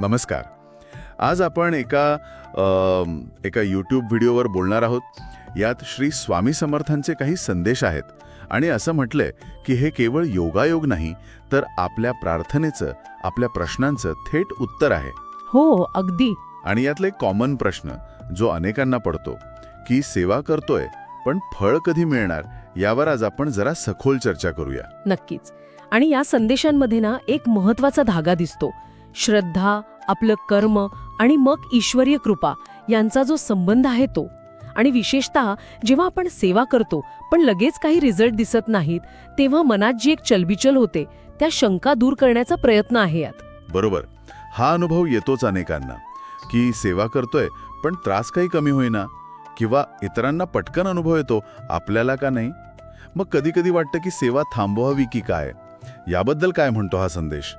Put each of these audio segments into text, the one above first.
नमस्कार. आज आपण एका एका यूट्यूब व्हिडिओवर बोलणार आहोत. यात श्री स्वामी समर्थांचे काही संदेश आहेत. आणि असं म्हटलंय की हे केवळ योगायोग नाही तर आपल्या प्रार्थनेचं आपल्या प्रश्नांचं थेट उत्तर आहे. हो अगदी. आणि यातला एक कॉमन प्रश्न जो अनेकांना पडतो की सेवा करतोय पण फळ कधी मिळणार यावर आज आपण जरा सखोल चर्चा करूया. नक्कीच. आणि या संदेशांमध्ये ना एक महत्त्वाचा धागा दिसतो. श्रद्धा आपलं कर्म आणि मग ईश्वरीय कृपा यांचा जो संबंध आहे तो. आणि विशेषतः जेव्हा आपण सेवा करतो पण लगेच काही रिझल्ट दिसत नाहीत तेव्हा मनात जी एक चलबिचल होते त्या शंका दूर करण्याचा प्रयत्न आहे यात. बरोबर. हा अनुभव येतोच अनेकांना की सेवा करतोय पण त्रास काही कमी होईना. किंवा इतरांना पटकन अनुभव येतो आपल्याला का नाही? मग कधी कधी वाटतं की सेवा थांबवावी की काय? याबद्दल काय म्हणतो हा संदेश?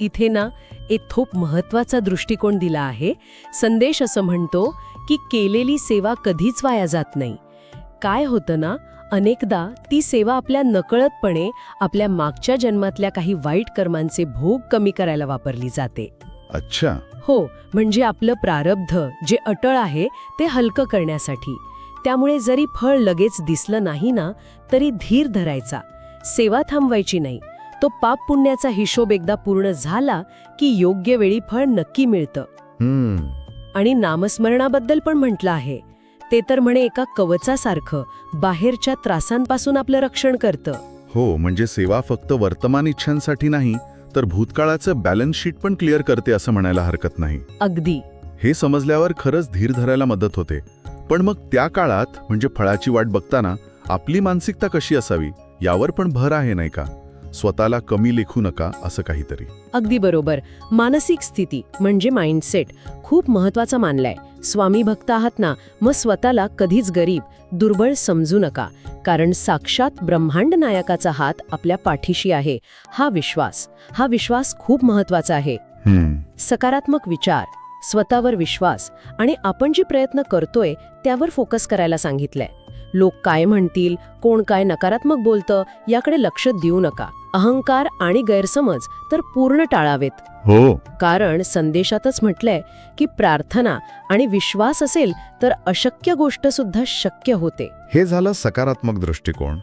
इथे ना एक खूप महत्त्वाचा दृष्टिकोन दिला आहे. संदेश असं म्हणतो की केलेली सेवा कधीच वाया जात नाही. काय होतं ना अनेकदा ती सेवा आपल्या नकळतपणे आपल्या मागच्या जन्मातल्या काही वाईट कर्मांचे भोग कमी करायला वापरली जाते. अच्छा. हो म्हणजे आपलं प्रारब्ध जे अटळ आहे ते हलकं करण्यासाठी. त्यामुळे जरी फळ लगेच दिसलं नाही ना तरी धीर धरायचा. सेवा थांबवायची नाही. तो पाप पुण्याचा हिशोब एकदा पूर्ण झाला की योग्य वेळी फळ नक्की मिळतं. हम्म. आणि नामस्मरणाबद्दल पण म्हटलं आहे. ते तर म्हणे एका कवचासारखं बाहेरच्या त्रासांपासून आपलं रक्षण करतं. हो म्हणजे सेवा फक्त वर्तमान इच्छांसाठी नाही तर भूतकाळाचं बॅलन्स शीट पण क्लिअर करते असं म्हणायला हरकत नाही. अगदी. हे समजल्यावर खरंच धीर धरायला मदत होते. पण मग त्या काळात म्हणजे फळाची वाट बघताना आपली मानसिकता कशी असावी? यावर पण भर आहे नाही का? स्वतःला कमी लेखू नका असं काहीतरी. अगदी बरोबर. मानसिक स्थिती म्हणजे माइंडसेट खूप महत्त्वाचा मानलाय. स्वामी भक्त आहात ना मग स्वतःला कधीच गरीब दुर्बळ समजू नका. कारण साक्षात ब्रह्मांड नायकाचा हात आपल्या पाठीशी आहे. हा विश्वास हा विश्वास खूप महत्त्वाचा आहे. सकारात्मक विचार स्वतःवर विश्वास आणि आपण जे प्रयत्न करतोय त्यावर फोकस करायला सांगितलंय. लोक काय म्हणतील कोण काय नकारात्मक बोलतं याकडे लक्ष देऊ नका. अहंकार आणि गैरसमज तर पूर्ण टाळावेत. हो. कारण संदेशातच म्हटलंय की प्रार्थना आणि विश्वास असेल तर अशक्य गोष्ट सुद्धा शक्य होते. हे झालं सकारात्मक दृष्टिकोन.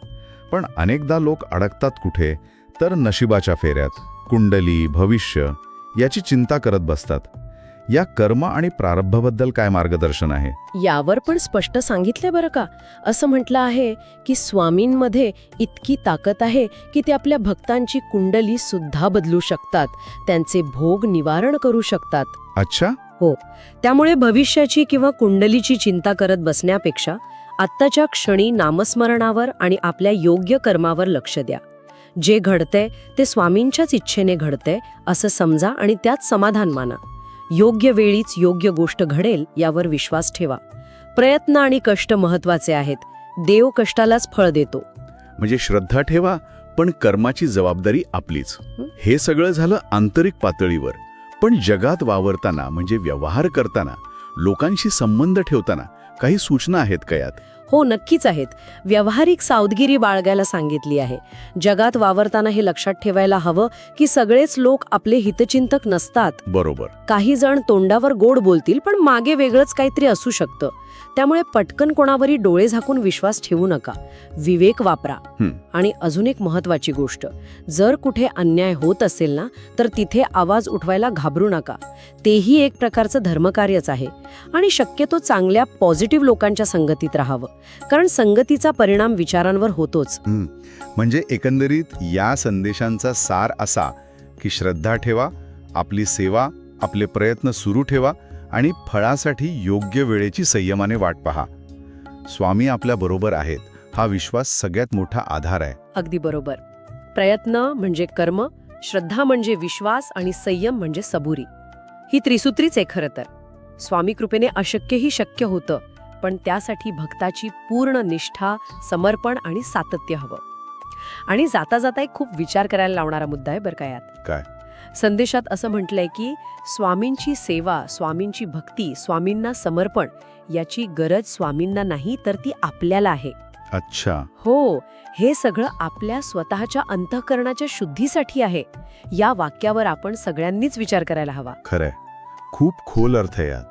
पण अनेकदा लोक अडकतात कुठे? तर नशिबाच्या फेऱ्यात. कुंडली भविष्य याची चिंता करत बसतात. या कर्म आणि प्रारब्धाबद्दल काय मार्गदर्शन आहे? यावर पण स्पष्ट सांगितलंय बरं का. असं म्हटलं आहे की स्वामींमध्ये इतकी ताकद आहे की ते आपल्या भक्तांची कुंडली सुद्धा बदलू शकतात. त्यांचे भोग निवारण करू शकतात. अच्छा? त्यामुळे भविष्याची किंवा कुंडलीची चिंता करत बसण्यापेक्षा आत्ताच्या क्षणी नामस्मरणावर आणि आपल्या योग्य कर्मावर लक्ष द्या. जे घडतंय ते स्वामींच्याच इच्छेने घडतंय असं समजा आणि त्यात समाधान माना. योग्य वेळीच योग्य गोष्ट घडेल यावर विश्वास ठेवा. प्रयत्न आणि कष्ट महत्त्वाचे आहेत. देव कष्टालाच फळ देतो. म्हणजे श्रद्धा ठेवा पण कर्माची जबाबदारी आपलीच. हे सगळं झालं आंतरिक पातळीवर. पण जगात वावरताना म्हणजे व्यवहार करताना लोकांशी संबंध ठेवताना काही सूचना आहेत का यात? हो नक्कीच आहेत. व्यावहारिक सावधगिरी बाळगायला सांगितली आहे. जगात वावरताना हे लक्षात ठेवायला हवं की सगळेच लोक आपले हितचिंतक नसतात. बरोबर. काही जण तोंडावर गोड बोलतील पण मागे वेगळंच काहीतरी असू शकतं. त्यामुळे पटकन कोणावरही डोळे झाकून विश्वास ठेवू नका. विवेक वापरा. आणि अजून एक महत्वाची गोष्ट. जर कुठे अन्याय होत असेल ना तर तिथे आवाज उठवायला घाबरू नका. तेही एक प्रकारचं धर्मकार्यच आहे. आणि शक्यतो चांगल्या पॉझिटिव्ह लोकांच्या संगतीत राहावं. कारण संगतीचा परिणाम विचारांवर होतोच. म्हणजे एकंदरीत या संदेशांचा सार असा की श्रद्धा ठेवा आपली सेवा आपले प्रयत्न सुरू ठेवा आणि फळासाठी योग्य वेळेची संयमाने वाट पहा. स्वामी आपल्या बरोबर आहेत हा विश्वास सगळ्यात मोठा आधार आहे. अगदी बरोबर. प्रयत्न म्हणजे कर्म श्रद्धा म्हणजे विश्वास आणि संयम म्हणजे सबुरी. ही त्रिसूत्रीच आहे खरं तर. स्वामी कृपेने अशक्यही शक्य होतं. पण त्यासाठी भक्ताची पूर्ण निष्ठा समर्पण आणि सातत्य हवं. आणि जाता जाता एक खूप विचार करायला लावणारा मुद्दा आहे बरं का यात. काय? संदेशात असं म्हटलंय की स्वामींची सेवा स्वामींची भक्ती स्वामींना समर्पण याची गरज स्वामींना नाही तर ती आपल्याला आहे. अच्छा. हो हे सगळं आपल्या स्वतःच्या अंतःकरणाच्या शुद्धीसाठी आहे. या वाक्यावर आपण सगळ्यांनीच विचार करायला हवा. खरंय. खूप खोल अर्थ आहे यात.